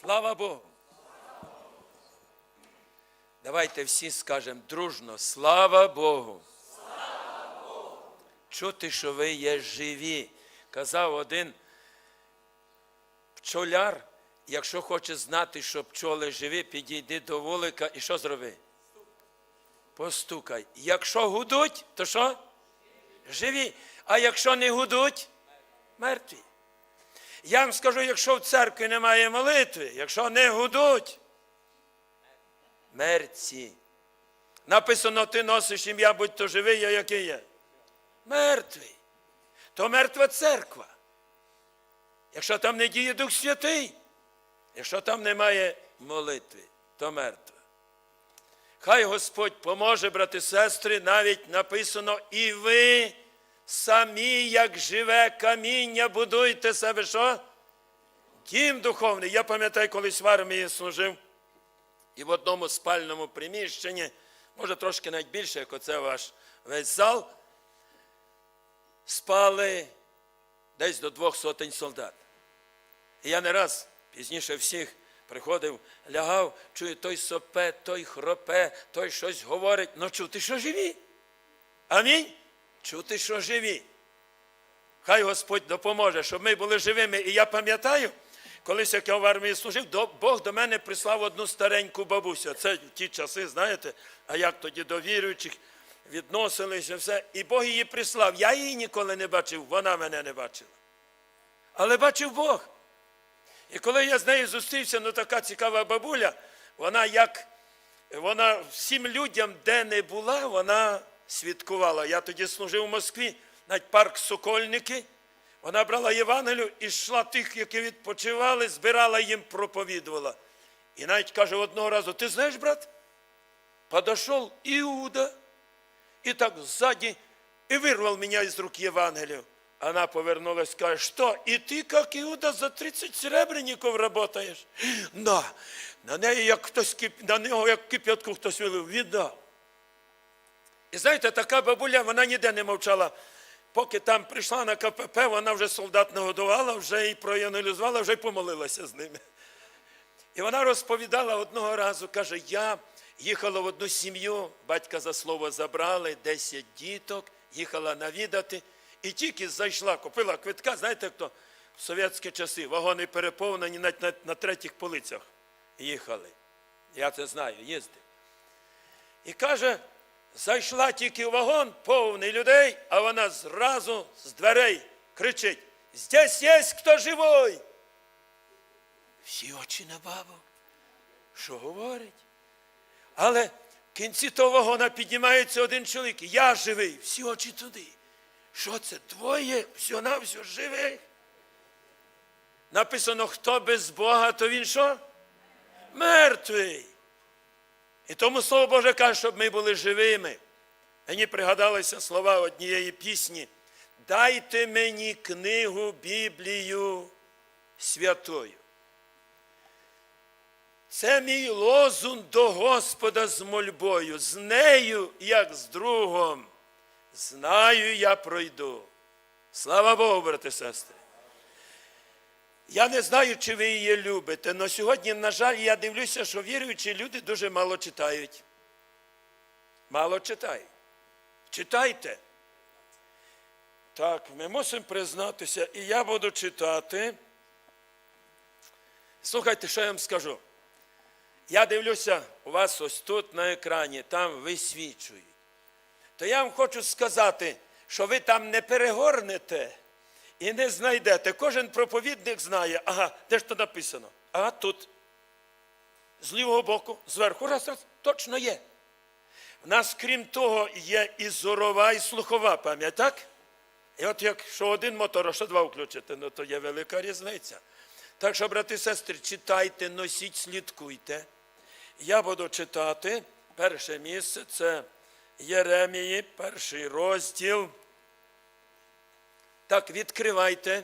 Слава Богу. Давайте всі скажемо дружно, слава Богу. Чути, що ви є живі. Казав один пчоляр, якщо хоче знати, що пчоли живі, підійди до вулика і що зроби? Постукай. Якщо гудуть, то що? Живі. А якщо не гудуть, мертві. Я вам скажу, якщо в церкві немає молитви, якщо не гудуть, мерці. Написано, ти носиш ім'я, будь то живий, а який є. Мертвий. То мертва церква. Якщо там не діє Дух Святий, якщо там немає молитви, то мертва. Хай Господь поможе, брати сестри, навіть написано, і ви самі, як живе каміння, будуйте себе що? Дім духовний. Я пам'ятаю, колись в армії служив і в одному спальному приміщенні, може трошки навіть більше, як оце ваш весь зал, спали десь до двох сотень солдат. І я не раз пізніше всіх приходив, лягав, чую, той сопе, той хропе, той щось говорить. Ну чути, що живі. Амінь. Чути, що живі. Хай Господь допоможе, щоб ми були живими. І я пам'ятаю, колись як я в армії служив, Бог до мене прислав одну стареньку бабусю. Це в ті часи, знаєте, а як тоді до віруючих відносилися все. І Бог її прислав. Я її ніколи не бачив, вона мене не бачила. Але бачив Бог. І коли я з нею зустрівся, ну така цікава бабуля, вона як вона всім людям, де не була, вона свідкувала. Я тоді служив у Москві, навіть парк Сокольники. Вона брала Євангелію і йшла тих, які відпочивали, збирала їм, проповідувала. І навіть каже одного разу: ти знаєш, брат? Подошел Иуда и так сзади и вырвал меня из рук Евангелию. Она повернулась, каже, что, и ты, как Иуда, за 30 серебряников работаешь? Да, на неї як хтось на нього як кип'ятку хтось вилив, віддав. І знаєте, така бабуля, вона ніде не мовчала. Поки там прийшла на КПП, вона вже солдат нагодувала, вже і проаналізувала, вже й помолилася з ними. І вона розповідала одного разу, каже, я їхала в одну сім'ю, батька за слово забрали, 10 діток, їхала навідати, і тільки зайшла, купила квитка, знаєте, як то в совєтські часи вагони переповнені навіть на, на третіх полицях їхали. Я це знаю, їздив. І каже, зайшла тільки в вагон, повний людей, а вона зразу з дверей кричить: Здесь є хто живой. Всі очі на бабу. Що говорить? Але в кінці того вагона піднімається один чоловік. Я живий, всі очі туди. Що це? Двоє, все на все живих. Написано, хто без Бога, то він що? Мертвий. І тому Слово Боже каже, щоб ми були живими. Мені пригадалися слова однієї пісні. Дайте мені книгу Біблію святою. Це мій лозунг до Господа з мольбою. З нею, як з другом. Знаю, я пройду. Слава Богу, брати сестри. Я не знаю, чи ви її любите, але сьогодні, на жаль, я дивлюся, що віруючі люди дуже мало читають. Мало читають. Читайте. Так, ми мусимо признатися, і я буду читати. Слухайте, що я вам скажу. Я дивлюся, у вас ось тут на екрані, там висвічують. То я вам хочу сказати, що ви там не перегорнете і не знайдете. Кожен проповідник знає, ага, де ж то написано? Ага, тут. З лівого боку, зверху, раз, раз, точно є. В нас, крім того, є і зорова, і слухова пам'ять, так? І от якщо один мотор, а що два включити, ну то є велика різниця. Так що, брати і сестри, читайте, носіть, слідкуйте. Я буду читати перше місце це Єремії, перший розділ. Так, відкривайте.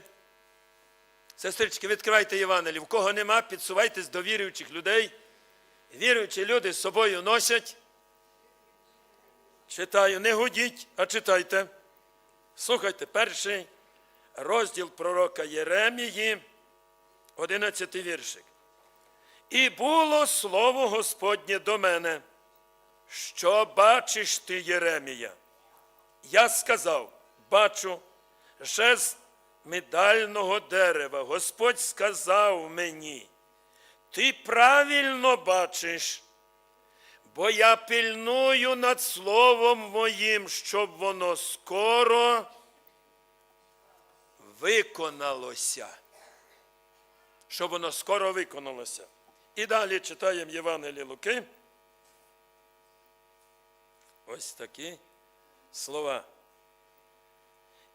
Сестрички, відкривайте Євангелію. В кого нема, підсувайтесь до віруючих людей. Віруючі люди з собою носять. Читаю, не гудіть, а читайте. Слухайте, перший розділ пророка Єремії, 11 віршик. І було слово Господнє до мене, що бачиш ти, Єремія? Я сказав, бачу, жест медального дерева. Господь сказав мені, ти правильно бачиш, бо я пильную над словом моїм, щоб воно скоро виконалося. Щоб воно скоро виконалося. І далі читаємо Євангеліє Луки. Ось такі слова.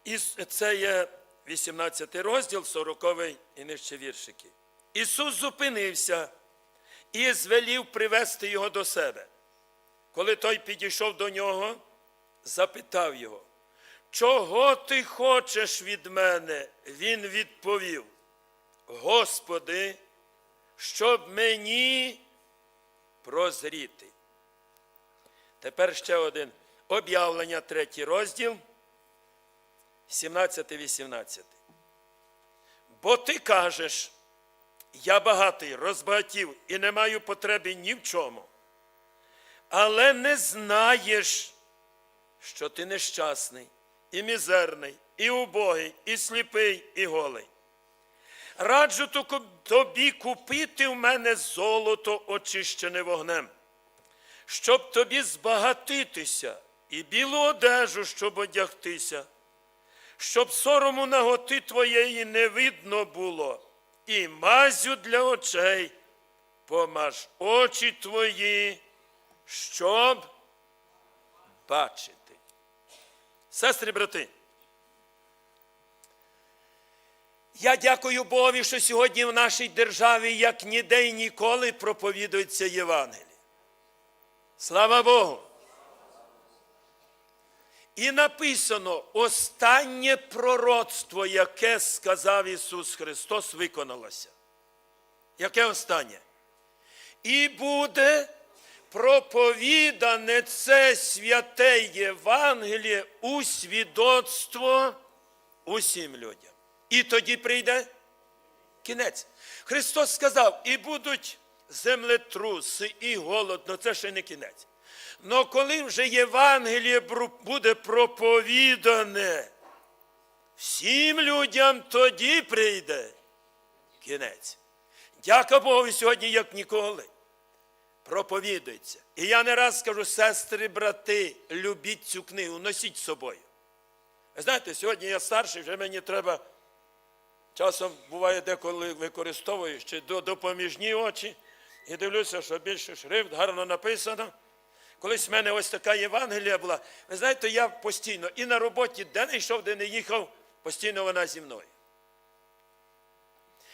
І це є 18 розділ, 40 і нижче віршики. Ісус зупинився і звелів привести його до себе. Коли той підійшов до нього, запитав його, чого ти хочеш від мене? Він відповів, Господи, щоб мені прозріти. Тепер ще один об'явлення, третій розділ, 17-18. Бо ти кажеш, я багатий, розбагатів і не маю потреби ні в чому, але не знаєш, що ти нещасний, і мізерний, і убогий, і сліпий, і голий. Раджу тобі купити в мене золото, очищене вогнем, щоб тобі збагатитися, і білу одежу, щоб одягтися, щоб сорому наготи твоєї не видно було, і мазю для очей помаж очі твої, щоб бачити. Сестри, брати, я дякую Богові, що сьогодні в нашій державі, як ніде і ніколи, проповідується Євангеліє. Слава Богу! І написано останнє пророцтво, яке сказав Ісус Христос, виконалося. Яке останнє? І буде проповідане це святе Євангеліє у свідоцтво усім людям. І тоді прийде кінець. Христос сказав, і будуть землетруси, і голодно, це ще не кінець. Но коли вже Євангеліє буде проповідане всім людям, тоді прийде кінець. Дяка Богу сьогодні, як ніколи, проповідується. І я не раз скажу, сестри, брати, любіть цю книгу, носіть з собою. Ви знаєте, сьогодні я старший, вже мені треба Часом буває деколи використовую ще допоміжні очі і дивлюся, що більше шрифт гарно написано. Колись в мене ось така Євангелія була. Ви знаєте, я постійно і на роботі, де не йшов, де не їхав, постійно вона зі мною.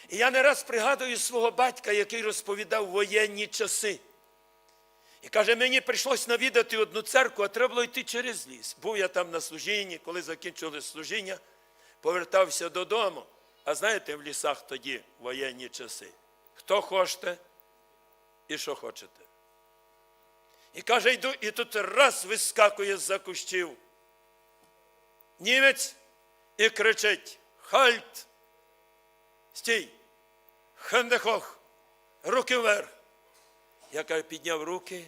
І я не раз пригадую свого батька, який розповідав воєнні часи. І каже, мені прийшлось навідати одну церкву, а треба було йти через ліс. Був я там на служінні, коли закінчили служіння, повертався додому. А знаєте, в лісах тоді воєнні часи. Хто хочете і що хочете. І каже, йду, і тут раз вискакує з-за кущів. Німець і кричить: Хальт! Стій! Хендехох! Руки вверх! Я каже, підняв руки,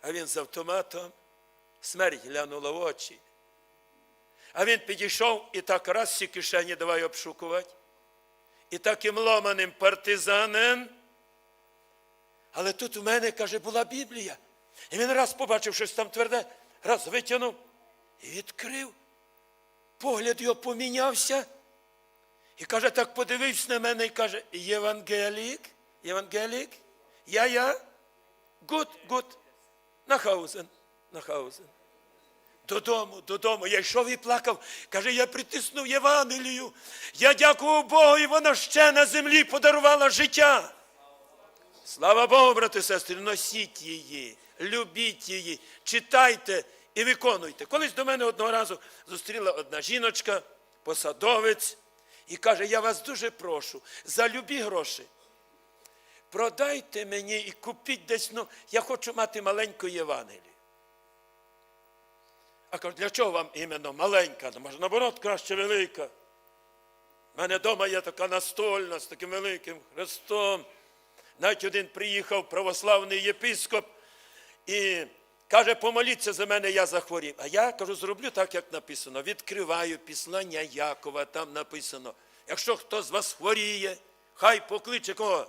а він з автоматом смерть глянула в очі. А він підійшов і так раз всі кишені давай обшукувати. І таким ломаним партизанем. Але тут у мене, каже, була Біблія. І він раз побачив щось там тверде, раз витягнув і відкрив. Погляд його помінявся. І каже, так подивився на мене і каже, Євангелік, Євангелік, я, я, гуд, гуд, нахаузен, нахаузен. Додому, додому. Я йшов і плакав. Каже, я притиснув Євангелію. Я дякував Богу, і вона ще на землі подарувала життя. Слава Богу, брати і сестри, носіть її, любіть її, читайте і виконуйте. Колись до мене одного разу зустріла одна жіночка, посадовець, і каже, я вас дуже прошу, за любі гроші. Продайте мені і купіть десь, ну, я хочу мати маленьку Євангелію. А кажу, для чого вам іменно маленька? Ну, може, наоборот, краще велика. У мене вдома є така настольна з таким великим хрестом. Навіть один приїхав православний єпископ і каже, помоліться за мене, я захворів. А я кажу, зроблю так, як написано. Відкриваю післання Якова, там написано. Якщо хто з вас хворіє, хай покличе кого?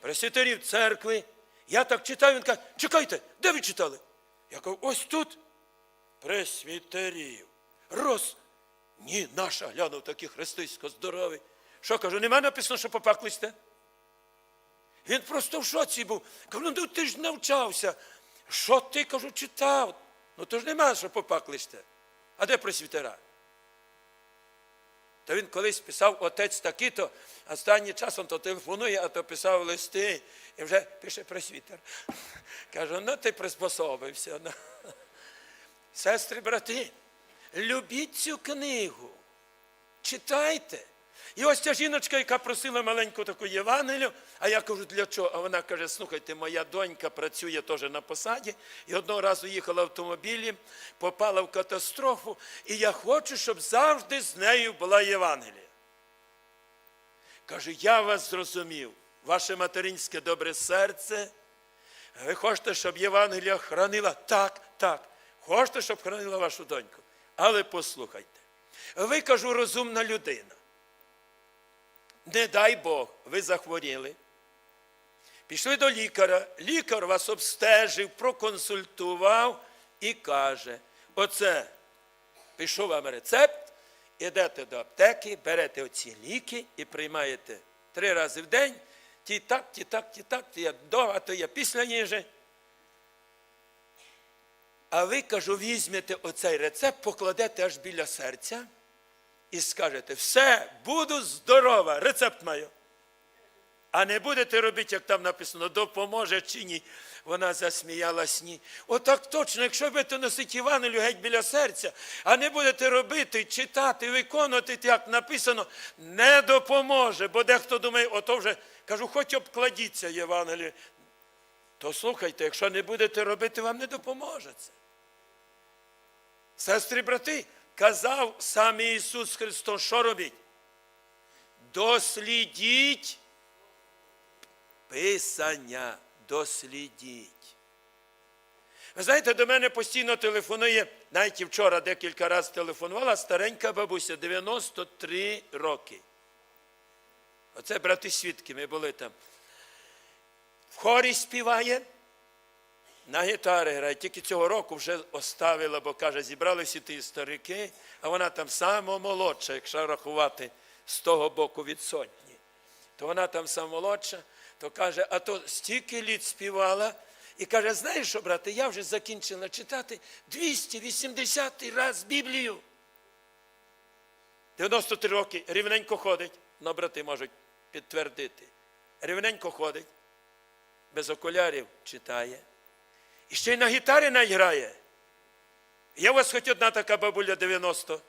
Пресвітерів церкви. Я так читаю, він каже, чекайте, де ви читали? Я кажу, ось тут. Пресвітерів. Рос. Ні, наша глянув такий христисько здоровий. Що кажу, нема написано, що попаклисте? Він просто в шоці був. Кажу, ну ти ж навчався. Що ти, кажу, читав? Ну то ж нема, що попаклисте. А де пресвітера? То він колись писав отець такий-то, останнім часом то телефонує, а то писав листи і вже пише пресвітер. Кажу, ну ти приспособився. Ну. Сестри, брати, любіть цю книгу, читайте. І ось ця жіночка, яка просила маленьку таку Євангелію, а я кажу, для чого? А вона каже, слухайте, моя донька працює теж на посаді, і одного разу їхала в автомобілі, попала в катастрофу, і я хочу, щоб завжди з нею була Євангелія. Каже, я вас зрозумів, ваше материнське добре серце. Ви хочете, щоб Євангелія хранила? Так, так. Хочете, щоб хранила вашу доньку. Але послухайте, ви кажу, розумна людина. Не дай Бог, ви захворіли. Пішли до лікаря, лікар вас обстежив, проконсультував і каже: оце пішов вам рецепт, ідете до аптеки, берете оці ліки і приймаєте три рази в день, ті так, ті так, ті так, ті є до, то є після їжі. А ви, кажу, візьмете оцей рецепт, покладете аж біля серця і скажете, все, буду здорова, рецепт маю. А не будете робити, як там написано, допоможе чи ні. Вона засміялась ні. Отак точно, якщо будете носити Івангелію геть біля серця, а не будете робити, читати, виконувати, як написано, не допоможе. Бо дехто думає, ото вже, кажу, хоч обкладіться Євангелію. То слухайте, якщо не будете робити, вам не допоможе це. Сестри, брати, казав сам Ісус Христос, що робіть? Дослідіть Писання, дослідіть. Ви знаєте, до мене постійно телефонує, навіть і вчора декілька разів телефонувала старенька бабуся, 93 роки. Оце брати свідки, ми були там. В хорі співає, на гітари грає. Тільки цього року вже оставила, бо каже, зібрали всі ті старики, а вона там сама якщо рахувати з того боку від сотні. То вона там сама то каже, а то стільки літ співала. І каже, знаєш що, брате, я вже закінчила читати 280 раз Біблію. 93 роки рівненько ходить, ну, брати можуть підтвердити. Рівненько ходить, без окулярів читає. І ще й на гітарі навіть грає. Є у вас хоч одна така бабуля 90?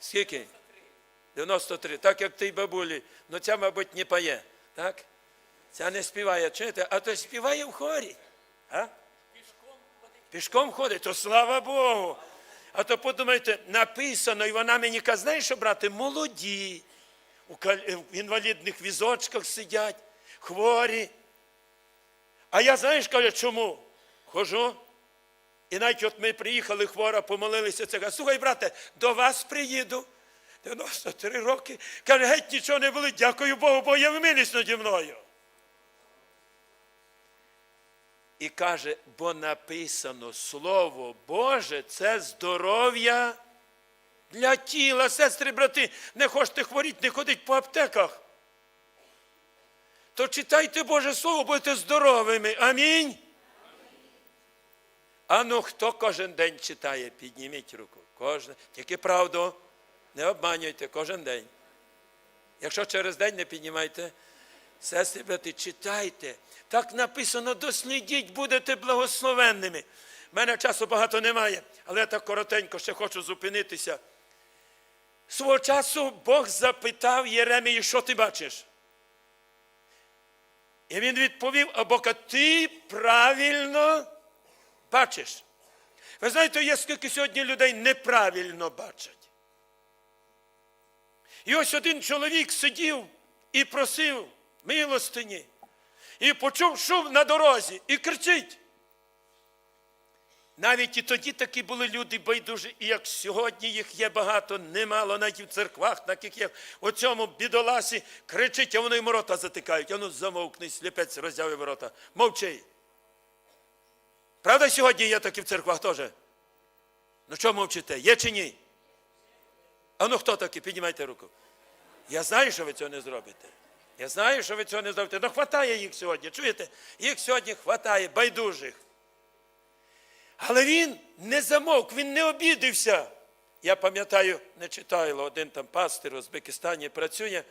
Скільки? 93. Так як тій бабулі. Ну ця, мабуть, не пає. Так? Ця не співає. Чуєте? А то співає в хорі. А? Пішком ходить, то слава Богу. А то подумайте, написано, і вона мені каже, знаєш, що брати, молоді, в інвалідних візочках сидять, хворі. А я знаєш, каже, чому? Хожу. І навіть от ми приїхали хвора, помолилися, це каже, слухай, брате, до вас приїду. 93 роки. Каже, геть нічого не болить, дякую Богу, бо я милість наді мною. І каже, бо написано Слово Боже, це здоров'я для тіла. Сестри, брати, не хочете хворіти, не ходіть по аптеках. То читайте Боже Слово, будете здоровими. Амінь. А ну хто кожен день читає, підніміть руку. Кожен. Тільки правду. Не обманюйте кожен день. Якщо через день не піднімайте, сестри, брати, читайте. Так написано, дослідіть, будете благословенними. У мене часу багато немає, але я так коротенько ще хочу зупинитися. Свого часу Бог запитав Єремії, що ти бачиш? І він відповів, або ти правильно бачиш. Ви знаєте, є скільки сьогодні людей неправильно бачать. І ось один чоловік сидів і просив милостині, і почув шум на дорозі і кричить. Навіть і тоді такі були люди байдужі, і як сьогодні їх є багато, немало навіть в церквах, так як є у цьому бідоласі, кричить, а вони йому рота затикають. А ну замовкни, сліпець роззявив рота. Мовчи. Правда, сьогодні є такі в церквах теж? Ну чого мовчите? Є чи ні? А ну хто такий? Піднімайте руку. Я знаю, що ви цього не зробите. Я знаю, що ви цього не зробите. Ну хватає їх сьогодні. Чуєте? Їх сьогодні хватає, байдужих. Але він не замовк, він не обідився. Я пам'ятаю, не читаю, один там пастир у Узбекистані працює.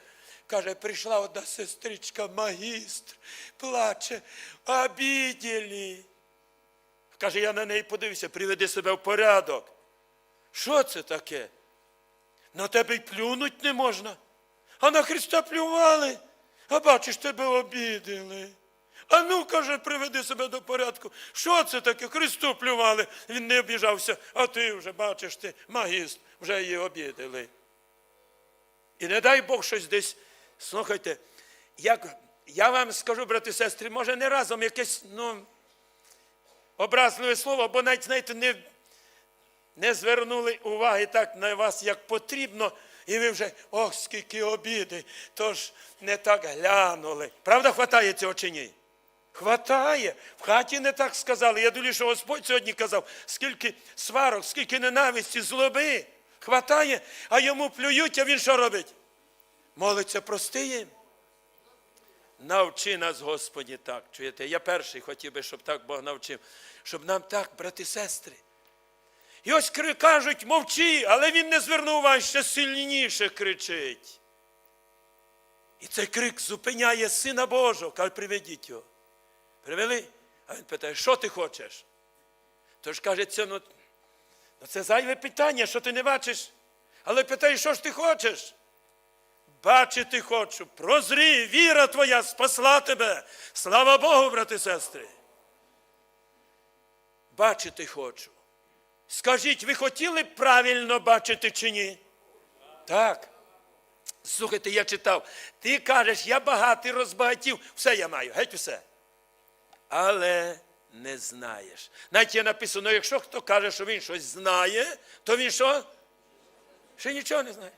Каже, прийшла одна сестричка, магістр, плаче, обіділі. Каже, я на неї подивився, приведи себе в порядок. Що це таке? На тебе й плюнуть не можна. А на Христа плювали, а бачиш, тебе обідали. А ну, каже, приведи себе до порядку. Що це таке? Христу плювали, він не обіжався, а ти вже бачиш, ти магіст, вже її обідали. І не дай Бог щось десь. Слухайте, як я вам скажу, брати і сестри, може не разом якесь, ну, образливе слово, бо навіть, знаєте, не, не звернули уваги так на вас, як потрібно, і ви вже, ох, скільки обіди, тож не так глянули. Правда, хватає цього чи ні? Хватає. В хаті не так сказали. Я думаю, що Господь сьогодні казав, скільки сварок, скільки ненависті, злоби. Хватає, а йому плюють, а він що робить? Молиться, прости їм. Навчи нас, Господі, так. Чуєте? Я перший хотів би, щоб так Бог навчив, щоб нам так, брати і сестри. І ось кажуть, мовчи, але він не звернув уваги, ще сильніше кричить. І цей крик зупиняє Сина Божого, каже, приведіть його. Привели? А він питає, що ти хочеш? Тож каже, це, ну, ну, це зайве питання, що ти не бачиш. Але питає, що ж ти хочеш? Бачити хочу, прозрі, віра твоя спасла тебе. Слава Богу, брати і сестри. Бачити хочу. Скажіть, ви хотіли правильно бачити чи ні? Так. Слухайте, я читав. Ти кажеш, я багатий, розбагатів, все я маю, геть усе. Але не знаєш. Навіть є написано, якщо хто каже, що він щось знає, то він що? Ще нічого не знає.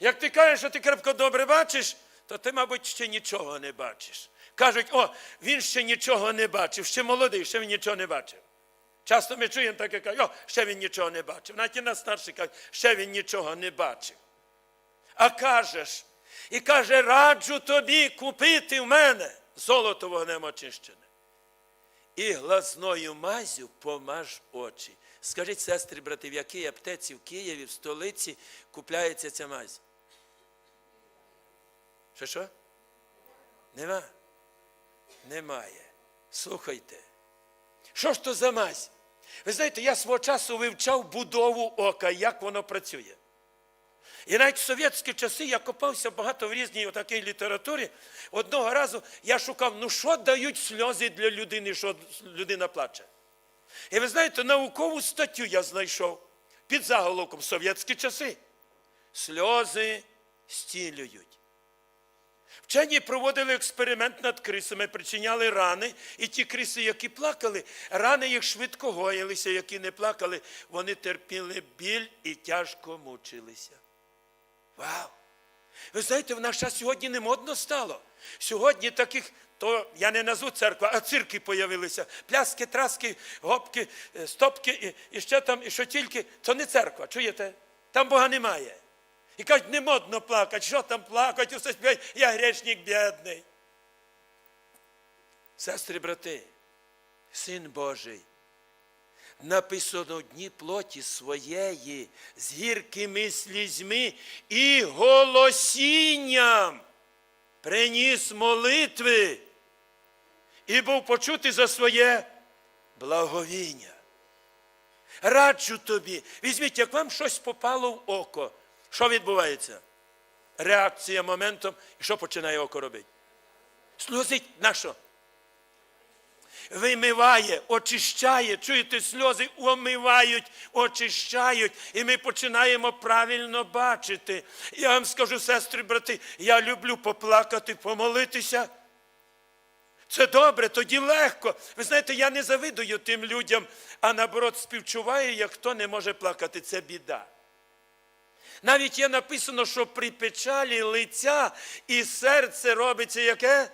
Як ти кажеш, що ти крепко добре бачиш, то ти, мабуть, ще нічого не бачиш. Кажуть, о, він ще нічого не бачив, ще молодий, ще він нічого не бачив. Часто ми чуємо таке, кажуть, о, ще він нічого не бачив. Навіть і на старші кажуть, ще він нічого не бачив. А кажеш, і каже, раджу тобі купити в мене золото вогнем очищене. І глазною мазю помаж очі. Скажіть, сестри, брати, в якій аптеці в Києві, в столиці купляється ця мазь? Що що? Нема? Немає. Слухайте. Що ж то за мазь? Ви знаєте, я свого часу вивчав будову ока, як воно працює. І навіть в совєтські часи я копався багато в різній такій літературі. Одного разу я шукав, ну що дають сльози для людини, що людина плаче. І ви знаєте, наукову статтю я знайшов під заголовком Совєтські часи. Сльози стілюють. Вчені проводили експеримент над крисами, причиняли рани, і ті криси, які плакали, рани їх швидко гоїлися, які не плакали, вони терпіли біль і тяжко мучилися. Вау! Ви знаєте, в наш час сьогодні не модно стало. Сьогодні таких, то я не назву церква, а цирки появилися. Пляски, траски, гопки, е, стопки і, і ще там, і що тільки, то не церква, чуєте? Там Бога немає. І кажуть, не модно плакати, що там плакати, все співають, я грешник бідний. Сестри, брати, син Божий, написано дні плоті своєї з гіркими слізьми і голосінням приніс молитви і був почутий за своє благовіння. Раджу тобі, візьміть, як вам щось попало в око, що відбувається? Реакція моментом, і що починає око робити? Сльозить на що? Вимиває, очищає. Чуєте, сльози омивають, очищають, і ми починаємо правильно бачити. Я вам скажу, сестри, брати, я люблю поплакати, помолитися. Це добре, тоді легко. Ви знаєте, я не завидую тим людям, а наоборот співчуваю, як хто не може плакати. Це біда. Навіть є написано, що при печалі лиця і серце робиться яке?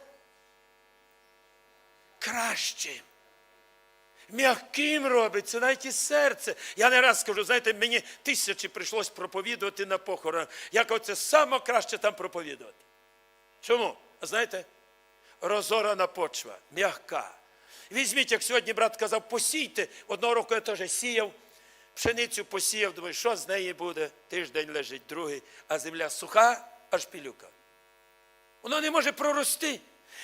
Кращим. М'яким робиться, навіть і серце. Я не раз скажу, знаєте, мені тисячі прийшлось проповідувати на похоронах. Як оце саме краще там проповідувати. Чому? А знаєте? Розорана почва, м'яка. Візьміть, як сьогодні брат казав, посійте. Одного року я теж сіяв, пшеницю посіяв, думаю, що з неї буде? Тиждень лежить, другий, а земля суха, аж пілюка. Воно не може прорости.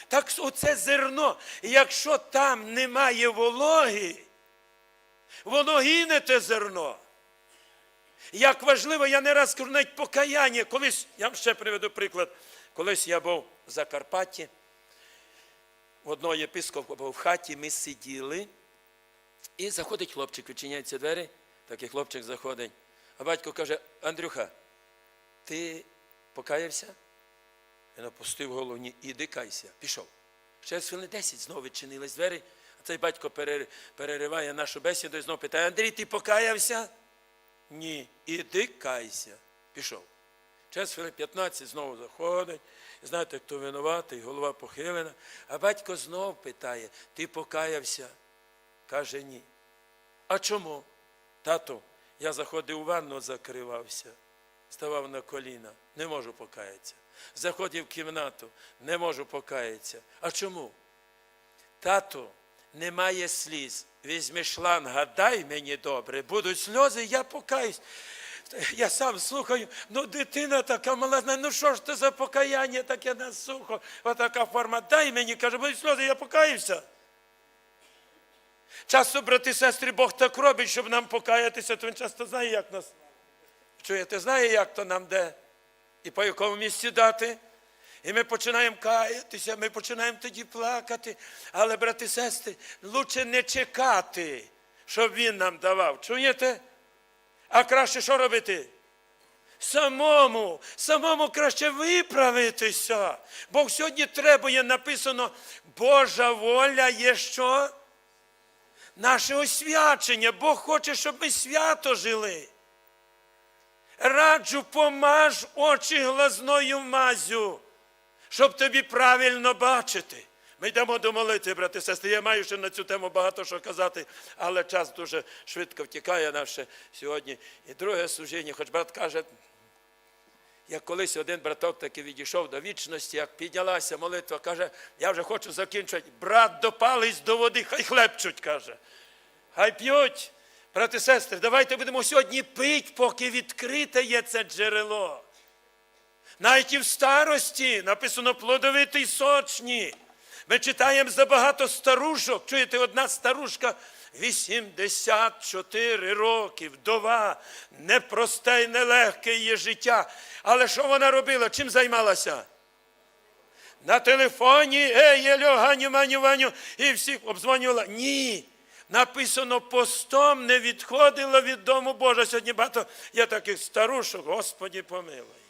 Так оце зерно, якщо там немає вологи, воно гине те зерно. Як важливо, я не раз скажу, навіть покаяння. Колись, я вам ще приведу приклад. Колись я був в Закарпатті, в одного єпископа був в хаті, ми сиділи, і заходить хлопчик, відчиняються двері, такий хлопчик заходить. А батько каже: Андрюха, ти покаявся? Він опустив голову, іди кайся. Пішов. Ще хвилин 10 знову відчинились двері, а цей батько перериває нашу бесіду і знову питає: Андрій, ти покаявся? Ні, іди кайся. Пішов. Через хвилин 15 знову заходить. Знаєте, хто винуватий, голова похилена. А батько знов питає: ти покаявся? Каже ні. А чому? Тато, я заходив у ванну, закривався, ставав на коліна, не можу покаятися. Заходив в кімнату, не можу покаятися. А чому? Тато, немає сліз. Візьми шланга, дай мені добре, будуть сльози, я покаюсь. Я сам слухаю, ну дитина така молодна, ну що ж це за покаяння таке на сухо, отака форма, дай мені, каже, будуть сльози, я покаюся. Часто, брати, сестри, Бог так робить, щоб нам покаятися, то він часто знає, як нас. Чуєте, знає, як то нам де і по якому місці дати. І ми починаємо каятися, ми починаємо тоді плакати. Але, брати, і сестри, лучше не чекати, щоб він нам давав. Чуєте? А краще що робити? Самому, самому краще виправитися. Бо сьогодні требує написано, Божа воля є що? Наше освячення. Бог хоче, щоб ми свято жили. Раджу, помаж очі глазною мазю, щоб тобі правильно бачити. Ми йдемо до молитви, брати і сестри. Я маю ще на цю тему багато що казати, але час дуже швидко втікає наше сьогодні. І друге служіння, хоч брат каже, як колись один браток таки відійшов до вічності, як піднялася молитва, каже, я вже хочу закінчувати. Брат допались до води, хай хлебчуть, каже. Хай п'ють. Брати і сестри, давайте будемо сьогодні пити, поки відкрите є це джерело. Навіть і в старості написано плодовитий сочні. Ми читаємо забагато старушок. Чуєте, одна старушка 84 роки, вдова, непросте і нелегке її життя. Але що вона робила? Чим займалася? На телефоні, ей, єльо, ганю, маню, ваню, і всіх обзвонювала. Ні. Написано, постом не відходила від дому Божа. Сьогодні багато є таких старушок, Господі помилуй.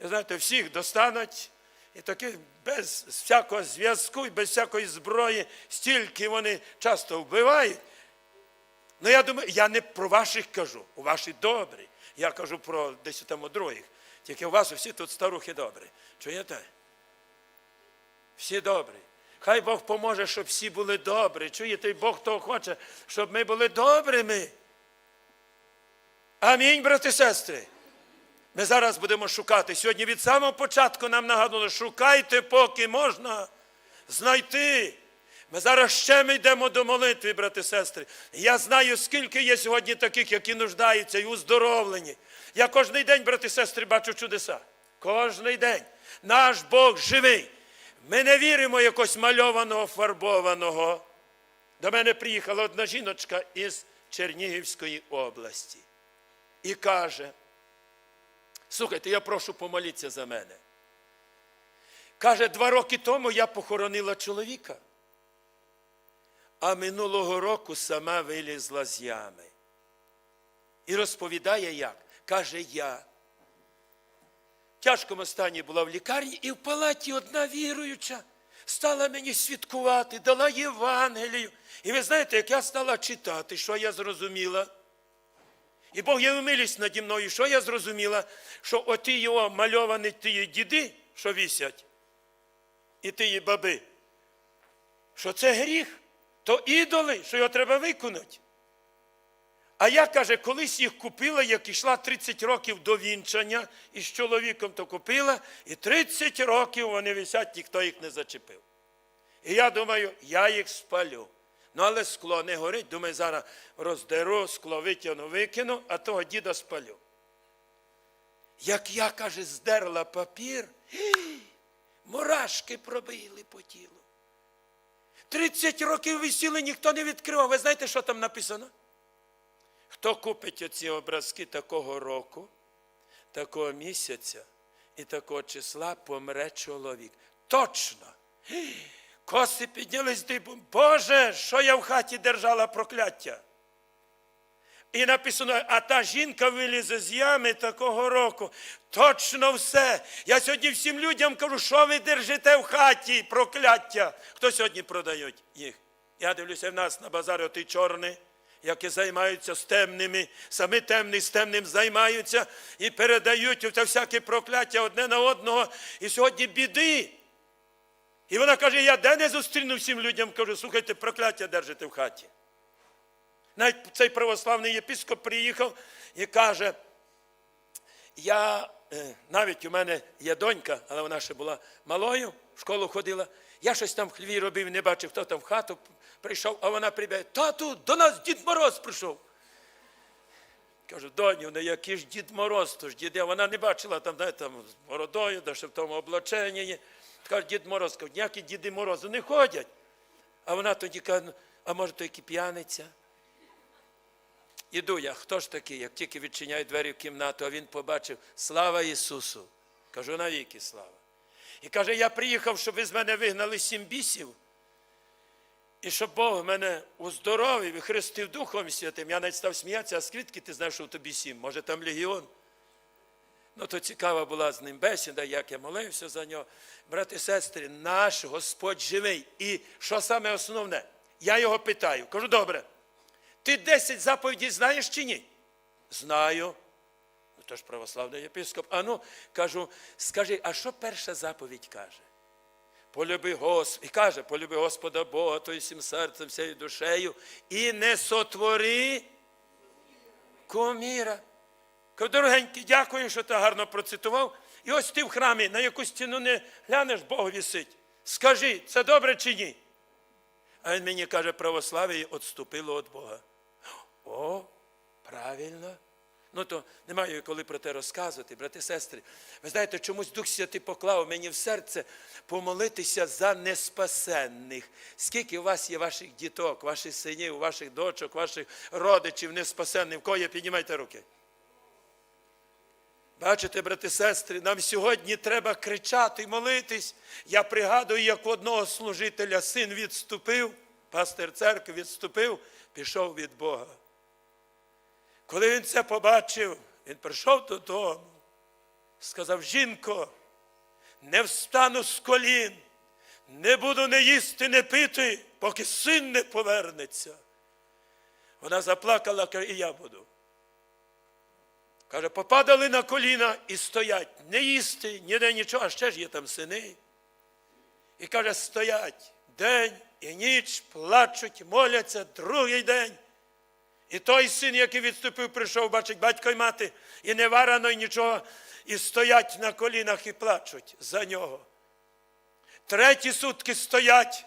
І знаєте, всіх достануть, і таких без всякого зв'язку і без всякої зброї, стільки вони часто вбивають. Ну, я думаю, я не про ваших кажу, у ваші добрі. Я кажу про десь там у других. Тільки у вас усі тут старухи добрі. Чуєте? Всі добрі. Хай Бог поможе, щоб всі були добрі. Чуєте, Бог того хоче, щоб ми були добрими. Амінь, брати і сестри. Ми зараз будемо шукати. Сьогодні від самого початку нам нагадували, шукайте, поки можна знайти. Ми зараз ще ми йдемо до молитви, брати і сестри. Я знаю, скільки є сьогодні таких, які нуждаються і уздоровлені. Я кожен день, брати і сестри, бачу чудеса. Кожний день. Наш Бог живий. Ми не віримо якось мальованого, фарбованого. До мене приїхала одна жіночка із Чернігівської області і каже, слухайте, я прошу помоліться за мене. Каже, два роки тому я похоронила чоловіка. а минулого року сама вилізла з ями. І розповідає як. Каже, я. Тяжкому стані була в лікарні, і в палаті одна віруюча стала мені свідкувати, дала Євангелію. І ви знаєте, як я стала читати, що я зрозуміла. І Бог є милість наді мною, що я зрозуміла, що оті його мальовані ті діди, що вісять, і тії баби, що це гріх, то ідоли, що його треба виконати. А я, каже, колись їх купила, як йшла 30 років до вінчання, і з чоловіком то купила, і 30 років вони висять, ніхто їх не зачепив. І я думаю, я їх спалю. Ну, але скло не горить, думаю, зараз роздеру, скло витягну, викину, а того діда спалю. Як я, каже, здерла папір, мурашки пробили по тілу. 30 років висіли, ніхто не відкривав. Ви знаєте, що там написано? Хто купить оці образки такого року, такого місяця і такого числа помре чоловік. Точно. Коси піднялись дибом. Боже, що я в хаті держала прокляття. І написано, а та жінка вилізе з ями такого року. Точно все. Я сьогодні всім людям кажу, що ви держите в хаті прокляття. Хто сьогодні продають їх? Я дивлюся в нас на базарі отий чорний, які займаються з темними, самі темні з темним займаються і передають оце всяке прокляття одне на одного. І сьогодні біди. І вона каже, я де не зустріну всім людям, кажу, слухайте, прокляття держите в хаті. Навіть цей православний єпископ приїхав і каже, я, е, навіть у мене є донька, але вона ще була малою, в школу ходила. Я щось там в хліві робив, не бачив, хто там в хату прийшов, а вона прибігає, тату, до нас Дід Мороз прийшов. Кажу, доню, ну який ж Дід Мороз, то ж дід, вона не бачила там, знаєте, там з бородою, да ще в тому облаченні. Каже, Дід Мороз, кажу, ніякі Діди Морози не ходять. А вона тоді каже, «Ну, а може, то який п'яниця? Іду я, хто ж такий, як тільки відчиняю двері в кімнату, а він побачив слава Ісусу. Кажу, навіки слава. І каже, я приїхав, щоб ви з мене вигнали сім бісів, і щоб Бог мене уздоровив і хрестив Духом Святим. Я навіть став сміятися, а звідки ти знаєш, що в тобі сім? Може, там легіон? Ну, то цікава була з ним бесіда, як я молився за нього. Брати і сестри, наш Господь живий. І що саме основне? Я його питаю. Кажу, добре, ти 10 заповідей знаєш чи ні? Знаю. Ну, то ж православний єпископ. А ну, кажу, скажи, а що перша заповідь каже? Полюби Господа, і каже, полюби Господа Бога, то всім серцем, всією душею, і не сотвори куміра. Кажу, дорогенький, дякую, що ти гарно процитував. І ось ти в храмі на яку стіну не глянеш, Бог вісить. Скажи, це добре чи ні? А він мені каже, православ'я відступило від Бога. О, правильно. Ну то немає коли про те розказувати, брати і сестри. Ви знаєте, чомусь Дух Святий поклав мені в серце помолитися за неспасенних. Скільки у вас є ваших діток, ваших синів, ваших дочок, ваших родичів неспасенних? В кого піднімайте руки. Бачите, брати сестри, нам сьогодні треба кричати молитись. Я пригадую, як у одного служителя син відступив, пастир церкви відступив, пішов від Бога. Коли він це побачив, він прийшов додому, сказав: жінко, не встану з колін, не буду не їсти, не пити, поки син не повернеться. Вона заплакала, каже, і я буду. Каже, попадали на коліна і стоять, не їсти, ніде нічого, а ще ж є там сини. І каже, стоять день і ніч, плачуть, моляться другий день. І той син, який відступив, прийшов, бачить батько й мати, і не варено, і нічого, і стоять на колінах і плачуть за нього. Треті сутки стоять,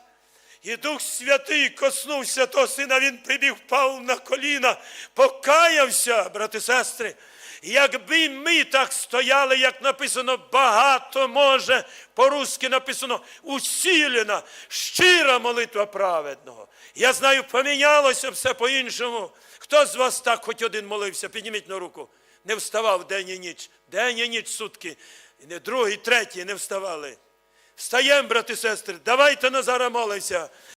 і Дух Святий коснувся того сина, він прибіг, впав на коліна, покаявся, брати сестри. Якби ми так стояли, як написано, багато може, по-русски написано усілена, щира молитва праведного. Я знаю, помінялося все по-іншому. Хто з вас так хоч один молився? Підніміть на руку. Не вставав день і ніч. День і ніч сутки. І не другий, третій не вставали. Встаємо, брати і сестри, давайте на зараз молимося.